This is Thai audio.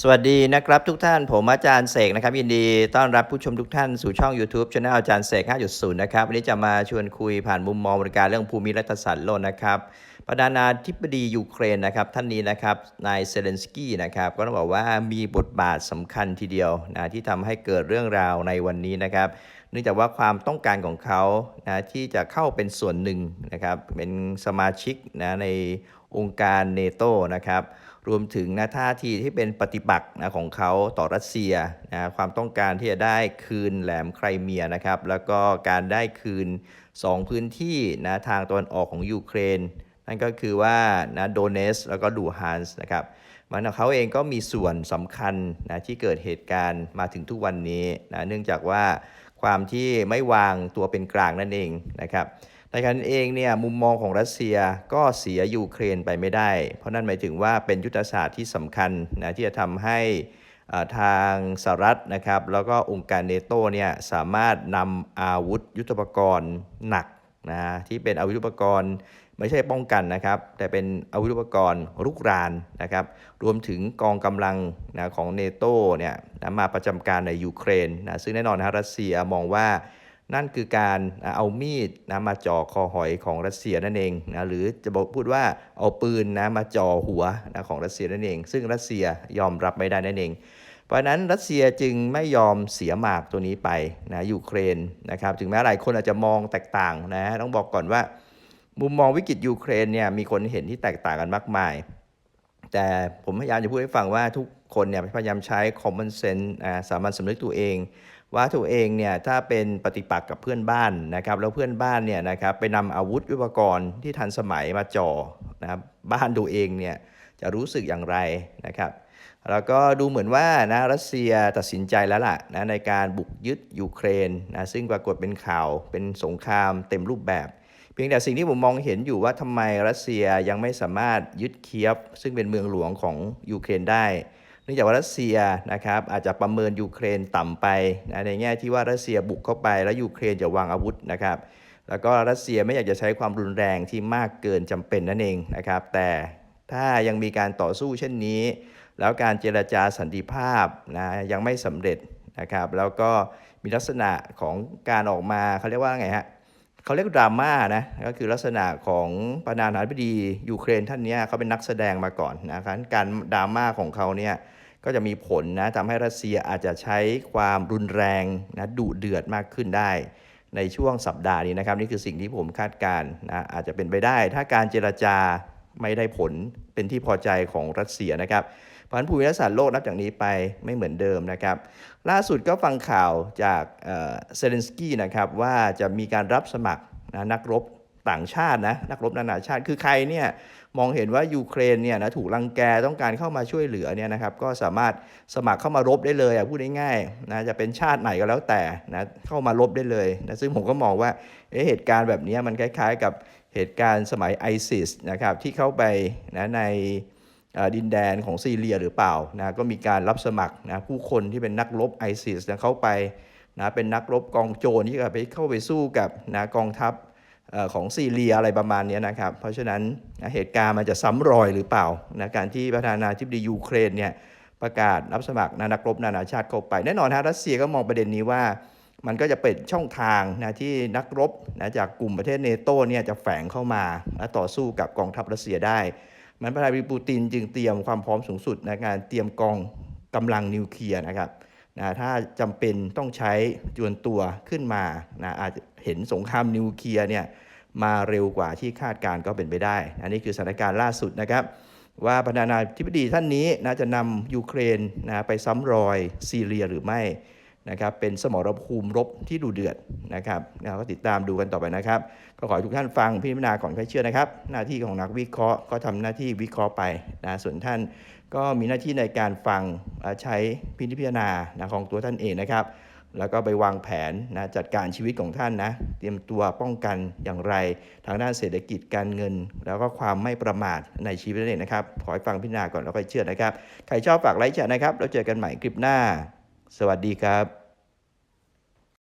สวัสดีนะครับทุกท่านผมอาจารย์เสกนะครับยินดีต้อนรับผู้ชมทุกท่านสู่ช่อง YouTube Channel อาจารย์เสก 5.0 นะครับวันนี้จะมาชวนคุยผ่านมุมมองบริการเรื่องภูมิรัฐศาสตร์โลกนะครับประธานาธิบดียูเครนนะครับท่านนี้นะครับนายเซเลนสกี้นะครับก็ต้องบอกว่ามีบทบาทสำคัญทีเดียวนะที่ทำให้เกิดเรื่องราวในวันนี้นะครับเนื่องจากว่าความต้องการของเขานะที่จะเข้าเป็นส่วนหนึ่งนะครับเป็นสมาชิกนะใน องค์การเนโตนะครับรวมถึงนะท่าทีที่เป็นปฏิบัตินะของเขาต่อรัสเซียนะความต้องการที่จะได้คืนแหลมไครเมียนะครับแล้วก็การได้คืน 2 พื้นที่นะทางตะวันออกของยูเครน นั่นก็คือว่านะโดเนสแล้วก็ดูฮานส์นะครับมันเขาเองก็มีส่วนสำคัญนะที่เกิดเหตุการณ์มาถึงทุกวันนี้นะเนื่องจากว่าความที่ไม่วางตัวเป็นกลางนั่นเองนะครับ ในขณะนั้นเองเนี่ยมุมมองของรัสเซียก็เสียยูเครนไปไม่ได้ เพราะนั่นหมายถึงว่าเป็นยุทธศาสตร์ที่สำคัญนะที่จะทำให้ทางสหรัฐนะครับแล้วก็องค์การเนโตเนี่ยสามารถนำอาวุธยุทโธปกรณ์หนักนะที่เป็นอาวุธยุทโธปกรณ์ไม่ใช่ป้องกันนะครับ แต่เป็นอาวุธอุปกรณ์รุกรานนะครับ รวมถึงกองกำลังนะของเนโตเนี่ยนะมาประจำการในยูเครนนะซึ่งแน่นอนนะรัสเซียมองว่า นั่นคือการเอามีดนะมาจ่อคอหอยของรัสเซียนั่นเองนะหรือจะบอกพูดว่าเอาปืนนะมาจ่อหัวนะของรัสเซียนั่นเอง ซึ่งรัสเซียยอมรับไม่ได้นั่นเอง เพราะนั้นรัสเซียจึงไม่ยอมเสียหมากตัวนี้ไปนะยูเครนนะครับถึงแม้หลายคนอาจจะมองแตกต่างนะต้องบอกก่อนว่า มุมมองวิกฤตยูเครนเนี่ยมีคนเห็นที่แตกต่างกันมากมาย แต่ผมพยายามจะพูดให้ฟังว่าทุก คนเนี่ยพยายามใช้ common sense สามัญสำนึกตัวเอง ว่าตัวเองเนี่ยถ้าเป็นปฏิปักษ์กับเพื่อนบ้านนะครับแล้วเพื่อนบ้านเนี่ยนะครับไปนำอาวุธอุปกรณ์ที่ทันสมัยมาจ่อนะครับบ้านตัวเองเนี่ยจะรู้สึกอย่างไรนะครับแล้วก็ดูเหมือนว่านะรัสเซียตัดสินใจแล้วล่ะนะในการบุกยึดยูเครนนะซึ่งปรากฏเป็นข่าวเป็นสงครามเต็มรูปแบบ เพียงแต่สิ่งที่ผมมองเห็นอยู่ว่าทำไมรัสเซียยังไม่สามารถยึดเคียฟ ซึ่งเป็นเมืองหลวงของยูเครนได้ เนื่องจากว่ารัสเซียนะครับอาจจะประเมินยูเครนต่ำไปนะในแง่ที่ว่ารัสเซียบุกเข้าไปแล้วยูเครนจะวางอาวุธนะครับ แล้วก็รัสเซียไม่อยากจะใช้ความรุนแรงที่มากเกินจำเป็นนั่นเองนะครับ แต่ถ้ายังมีการต่อสู้เช่นนี้ แล้วการเจรจาสันติภาพนะยังไม่สำเร็จนะครับ แล้วก็มีลักษณะของการออกมาเขาเรียกว่าไงฮะ เขาเรียกดราม่านะ ก็คือลักษณะของประธานาธิบดียูเครนท่านนี้เขาเป็นนักแสดงมาก่อนนะครับการดราม่าของเขาเนี่ยก็จะมีผลนะทำให้รัสเซียอาจจะใช้ความรุนแรงนะดุเดือดมากขึ้นได้ ในช่วงสัปดาห์นี้นะครับ นี่คือสิ่งที่ผมคาดการณ์นะอาจจะเป็นไปได้ ถ้าการเจรจาไม่ได้ผลเป็นที่พอใจของรัสเซียนะครับ เพราะฉะนั้นภูมิรัศาสตร์โลกนับจากนี้ไปไม่เหมือนเดิมนะครับล่าสุดก็ฟังข่าวจากเซเลนสกี้นะครับว่าจะมีการรับสมัครนะนักรบต่างชาตินะนักรบนานาชาติคือใครเนี่ยมองเห็นว่ายูเครนเนี่ยนะถูกรังแกต้องการเข้ามาช่วยเหลือเนี่ยนะครับก็สามารถสมัครเข้ามารบได้เลยอะพูดง่ายๆนะจะเป็นชาติไหนก็แล้วแต่นะเข้ามารบได้เลยนะซึ่งผมก็มองว่าเเหตุการณ์แบบนี้มันคล้ายๆ กับเหตุการณ์สมัยไอซิสนะครับที่เข้าไปนะใน ดินแดนของซีเรียหรือเปล่านะก็มีการรับสมัครนะผู้คนที่เป็นนักรบไอซิสนะเข้าไปนะเป็นนักรบกองโจรที่จะไปเข้าไปสู้กับนะกองทัพอของซีเรียอะไรประมาณนี้นะครับ เพราะฉะนั้นนะเหตุการณ์มันจะซ้ำรอยหรือเปล่านะการที่ประธานาธิบดียูเครนเนี่ยประกาศรับสมัครนะนักรบนานาชาติเข้าไปแน่นอนฮะรัสเซียก็มองประเด็นนี้ว่า มันก็จะเป็นช่องทางนะที่นักรบนะจากกลุ่มประเทศเนโตเนี่ยจะแฝงเข้ามาและต่อสู้กับกองทัพรัสเซียได้ มันประธานาธิบดีปูตินจึงเตรียมความพร้อมสูงสุดในการเตรียมกองกำลังนิวเคลียร์นะครับนะถ้าจำเป็นต้องใช้จวนตัวขึ้นมานะอาจจะเห็นสงครามนิวเคลียร์เนี่ยมาเร็วกว่าที่คาดการก็เป็นไปได้ อันนี้คือสถานการณ์ล่าสุดนะครับ ว่าประธานาธิบดีท่านนี้นะจะนำยูเครนนะไปซ้ำรอยซีเรียหรือไม่ นะครับเป็นสมรภูมิรบที่ดูเดือดนะครับนะก็ติดตามดูกันต่อไปนะครับ ก็ขอให้ทุกท่านฟังพิจารณาก่อนค่อยเชื่อนะครับ หน้าที่ของนักวิเคราะห์ก็ทำหน้าที่วิเคราะห์ไปนะส่วนท่านก็มีหน้าที่ในการฟังใช้พิจารณาของตัวท่านเองนะครับ แล้วก็ไปวางแผนนะจัดการชีวิตของท่านนะ เตรียมตัวป้องกันอย่างไร ทางด้านเศรษฐกิจการเงิน แล้วก็ความไม่ประมาทในชีวิตนั่นเองนะครับ ขอให้ฟังพิจารณาก่อนแล้วค่อยเชื่อนะครับ ใครชอบฝากไลค์แชร์นะครับแล้วเจอกันใหม่คลิปหน้า สวัสดีครับ